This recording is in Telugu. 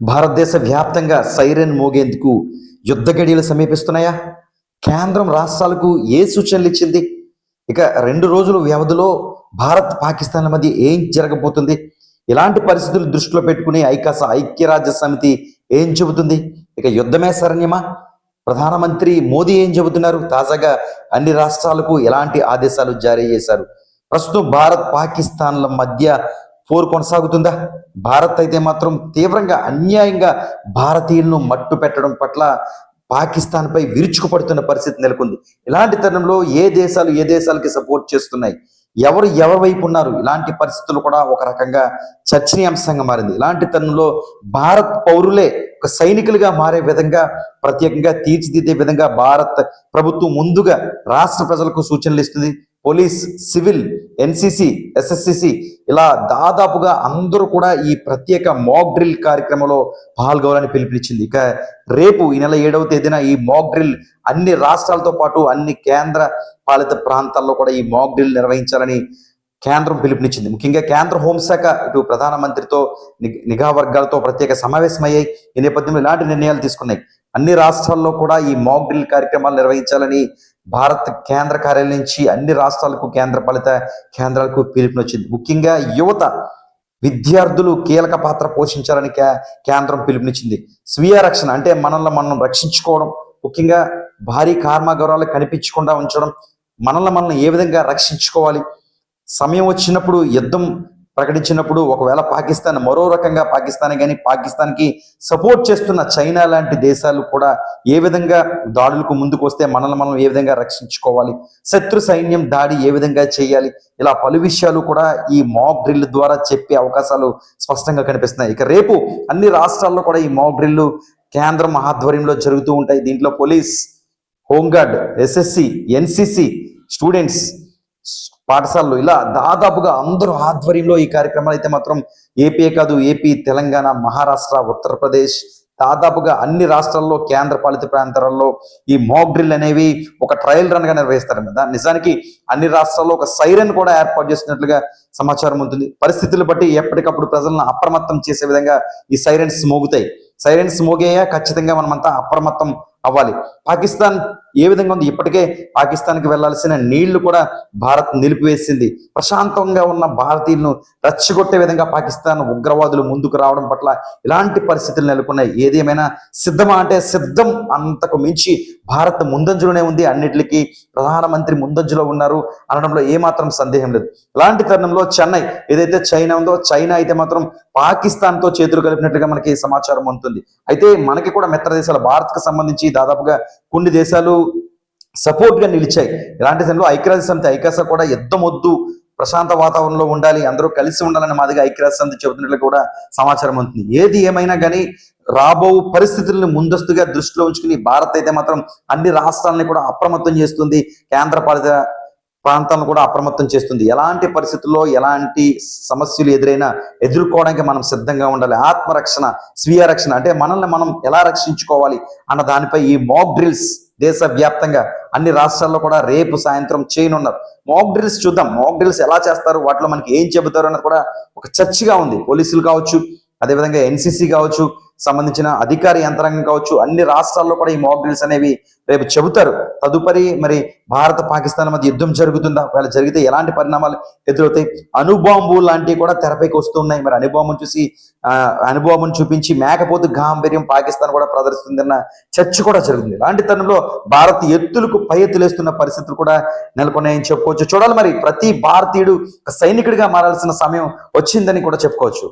భారతదేశ వ్యాప్తంగా సైరన్ మోగేందుకు యుద్ధ గడియలు సమీపిస్తున్నాయా? కేంద్రం రాష్ట్రాలకు ఏ సూచనలు ఇచ్చింది? ఇక రెండు రోజుల వ్యవధిలో భారత్ పాకిస్తాన్ల మధ్య ఏం జరగబోతుంది? ఇలాంటి పరిస్థితులు దృష్టిలో పెట్టుకుని ఐకాస ఐక్యరాజ్య సమితి ఏం చెబుతుంది? ఇక యుద్ధమే శరణ్యమా? ప్రధానమంత్రి మోదీ ఏం చెబుతున్నారు? తాజాగా అన్ని రాష్ట్రాలకు ఎలాంటి ఆదేశాలు జారీ చేశారు? ప్రస్తుతం భారత్ పాకిస్తాన్ల మధ్య పోరు కొనసాగుతుందా? భారత్ అయితే మాత్రం తీవ్రంగా అన్యాయంగా భారతీయులను మట్టు పెట్టడం పట్ల పాకిస్తాన్ పై విరుచుకుపడుతున్న పరిస్థితి నెలకొంది. ఇలాంటి తరుణంలో ఏ దేశాలు ఏ దేశాలకి సపోర్ట్ చేస్తున్నాయి? ఎవరు ఎవరి వైపు ఉన్నారు? ఇలాంటి పరిస్థితులు కూడా ఒక రకంగా చర్చనీయాంశంగా మారింది. ఇలాంటి తరుణంలో భారత్ పౌరులే ఒక సైనికులుగా మారే విధంగా ప్రత్యేకంగా తీర్చిదిద్దే విధంగా భారత్ ప్రభుత్వం ముందుగా రాష్ట్ర ప్రజలకు సూచనలు ఇస్తుంది. పోలీస్ సివిల్ ఎన్సిసి ఎస్ఎస్సిసి ఇలా దాదాపుగా అందరూ కూడా ఈ ప్రత్యేక మాక్ డ్రిల్ కార్యక్రమంలో పాల్గొనాలని పిలుపునిచ్చింది. ఇక రేపు ఈ నెల ఏడవ తేదీన ఈ మాక్ డ్రిల్ అన్ని రాష్ట్రాలతో పాటు అన్ని కేంద్ర పాలిత ప్రాంతాల్లో కూడా ఈ మాక్ డ్రిల్ నిర్వహించాలని కేంద్రం పిలుపునిచ్చింది. ముఖ్యంగా కేంద్ర హోంశాఖ ఇటు ప్రధానమంత్రితో నిఘా వర్గాలతో ప్రత్యేక సమావేశమయ్యాయి. ఈ నేపథ్యంలో ఇలాంటి నిర్ణయాలు తీసుకున్నాయి. అన్ని రాష్ట్రాల్లో కూడా ఈ మాక్ డ్రిల్ కార్యక్రమాలు నిర్వహించాలని భారత్ కేంద్ర కార్యాలయం నుంచి అన్ని రాష్ట్రాలకు కేంద్ర పాలిత కేంద్రాలకు పిలుపునిచ్చింది. ముఖ్యంగా యువత విద్యార్థులు కీలక పాత్ర పోషించాలని కేంద్రం పిలుపునిచ్చింది. స్వీయ రక్షణ అంటే మనల్ని మనం రక్షించుకోవడం ముఖ్యంగా భారీ కర్మాగారాలు కనిపించకుండా ఉంచడం మనల్ని మనం ఏ విధంగా రక్షించుకోవాలి సమయం వచ్చినప్పుడు యుద్ధం ప్రకటించినప్పుడు ఒకవేళ పాకిస్తాన్ మరో రకంగా పాకిస్తాన్ కానీ పాకిస్తాన్కి సపోర్ట్ చేస్తున్న చైనా లాంటి దేశాలు కూడా ఏ విధంగా దాడులకు ముందుకు వస్తే మనల్ని మనం ఏ విధంగా రక్షించుకోవాలి? శత్రు సైన్యం దాడి ఏ విధంగా చేయాలి? ఇలా పలు విషయాలు కూడా ఈ మాక్ డ్రిల్ ద్వారా చెప్పే అవకాశాలు స్పష్టంగా కనిపిస్తున్నాయి. ఇక రేపు అన్ని రాష్ట్రాల్లో కూడా ఈ మాక్ డ్రిల్ కేంద్రం ఆధ్వర్యంలో జరుగుతూ ఉంటాయి. దీంట్లో police home guard SSC NCC students పాఠశాలలు ఇలా దాదాపుగా అందరూ ఆధ్వర్యంలో ఈ కార్యక్రమాలు అయితే మాత్రం ఏపీ కాదు ఏపీ తెలంగాణ మహారాష్ట్ర ఉత్తరప్రదేశ్ దాదాపుగా అన్ని రాష్ట్రాల్లో కేంద్ర పాలిత ప్రాంతాలలో ఈ మాక్ డ్రిల్ అనేవి ఒక ట్రయల్ రన్గా నిర్వహిస్తారు కదా నిజానికి అన్ని రాష్ట్రాల్లో ఒక సైరన్ కూడా ఏర్పాటు చేసినట్లుగా సమాచారం ఉంటుంది. పరిస్థితులు బట్టి ఎప్పటికప్పుడు ప్రజలను అప్రమత్తం చేసే విధంగా ఈ సైరన్స్ మోగుతాయి. సైరన్స్ మోగేయా? ఖచ్చితంగా మనమంతా అప్రమత్తం అవ్వాలి. పాకిస్తాన్ ఏ విధంగా ఉంది ఇప్పటికే పాకిస్తాన్కి వెళ్ళాల్సిన నీళ్ళు కూడా భారత్ నిలిపివేసింది. ప్రశాంతంగా ఉన్న భారతీయులను రచ్చగొట్టే విధంగా పాకిస్తాన్ ఉగ్రవాదులు ముందుకు రావడం పట్ల ఇలాంటి పరిస్థితులు నెలకొన్నాయి. ఏదేమైనా సిద్ధమా అంటే సిద్ధం అంతకు మించి భారత్ ముందంజలోనే ఉంది. అన్నిటికీ ప్రధానమంత్రి ముందంజలో ఉన్నారు అనడంలో ఏమాత్రం సందేహం లేదు. ఇలాంటి తరుణంలో చెన్నై ఏదైతే చైనా ఉందో చైనా అయితే మాత్రం పాకిస్తాన్తో చేతులు కలిపినట్లుగా మనకి సమాచారం ఉంటుంది అయితే మనకి కూడా మిత్ర దేశాలు భారత్కు సంబంధించి దాదాపుగా కొన్ని దేశాలు సపోర్ట్గా నిలిచాయి. ఇలాంటి సమయంలో ఐక్యరాజ్య సమితి ఐకాస కూడా యుద్ధమొద్దు ప్రశాంత వాతావరణంలో ఉండాలి అందరూ కలిసి ఉండాలని మాదిగా ఐక్యరాజ్య సమితి చెబుతున్నట్లు కూడా సమాచారం ఉంటుంది ఏది ఏమైనా కానీ రాబో పరిస్థితులను ముందస్తుగా దృష్టిలో ఉంచుకుని భారత్ అయితే మాత్రం అన్ని రాష్ట్రాలని కూడా అప్రమత్తం చేస్తుంది. కేంద్ర పాలిత ప్రాంతాలను కూడా అప్రమత్తం చేస్తుంది. ఎలాంటి పరిస్థితుల్లో ఎలాంటి సమస్యలు ఎదురైనా ఎదుర్కోవడానికి మనం సిద్ధంగా ఉండాలి. ఆత్మరక్షణ స్వీయ రక్షణ అంటే మనల్ని మనం ఎలా రక్షించుకోవాలి అన్న దానిపై ఈ మాక్ డ్రిల్స్ దేశ వ్యాప్తంగా అన్ని రాష్ట్రాల్లో కూడా రేపు సాయంత్రం చేయనున్నారు. మాక్ డ్రిల్స్ చూద్దాం. మాక్ డ్రిల్స్ ఎలా చేస్తారు? వాటిలో మనకి ఏం చెబుతారు అన్నది కూడా ఒక చర్చగా ఉంది. పోలీసులు కావచ్చు అదేవిధంగా ఎన్సీసీ కావచ్చు సంబంధించిన అధికార యంత్రాంగం కావచ్చు అన్ని రాష్ట్రాల్లో కూడా ఈ మాక్ డ్రిల్స్ అనేవి రేపు చెబుతారు. తదుపరి మరి భారత పాకిస్తాన్ మధ్య యుద్ధం జరుగుతుందా? ఒకవేళ జరిగితే ఎలాంటి పరిణామాలు ఎదురవుతాయి? అనుబాంబు లాంటివి కూడా తెరపైకి వస్తున్నాయి. మరి అనుభవం చూసి ఆ అనుభవం చూపించి మేకపోతు గాంభీర్యం పాకిస్తాన్ కూడా ప్రదర్శిస్తుందన్న చర్చ కూడా జరుగుతుంది. ఇలాంటి తరుణంలో భారత్ ఎత్తులకు పై ఎత్తులేస్తున్న పరిస్థితులు కూడా నెలకొన్నాయని చెప్పుకోవచ్చు. చూడాలి మరి ప్రతి భారతీయుడు సైనికుడిగా మారాల్సిన సమయం వచ్చిందని కూడా చెప్పుకోవచ్చు.